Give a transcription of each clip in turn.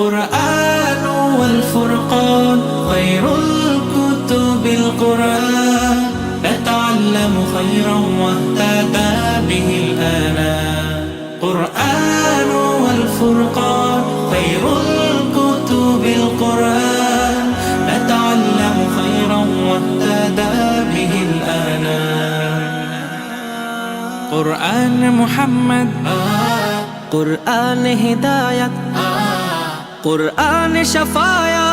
القرآن والفرقان خير الكتب القرآن. نتعلم خيرا واهتدى به الآنام قرآن والفرقان خير الكتب القرآن. نتعلم خيرا واهتدى به الآنام قرآن محمد. قرآن هداية. কোরআন শফায়া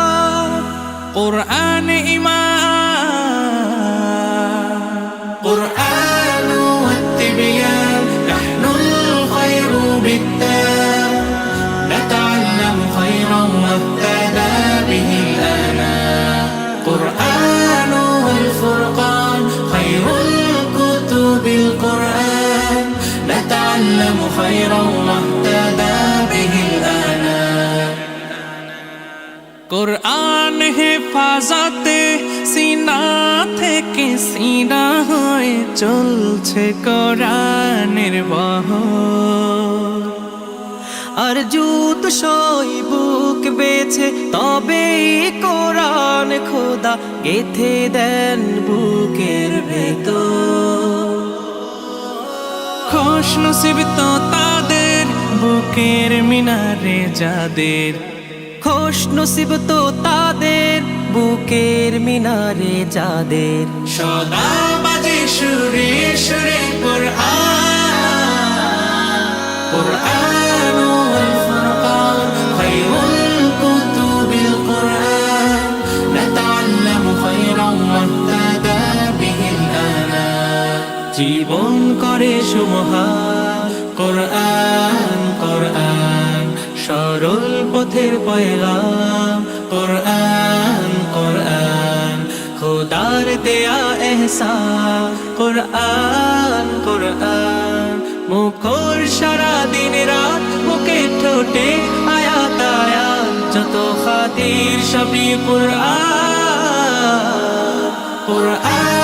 কোরআন ইমা কোরআন থেকে সিনা হয়ে চলছে কোরআনের বহ আর জুত সই বুক বেছে তবে কোরআন খোদা গেথে দেন বুকের ভেতর। খোশ তো তাদের, বুকের মিনারে যাদের। খোশ তো তাদের বুকের মিনারে যাদের সদা বাজে সুরে সুরে জীবন করে সুমহা কোরআন কোরআন। সরল পথের পয়লা কোরআন। খোদার দেয়া এহসান, কোরআন কোরআন। মুখর সারা দিন রাত মুখে ঠোঁটে আয়া তায়া যত খাতির সবই কোরআন কোরআন।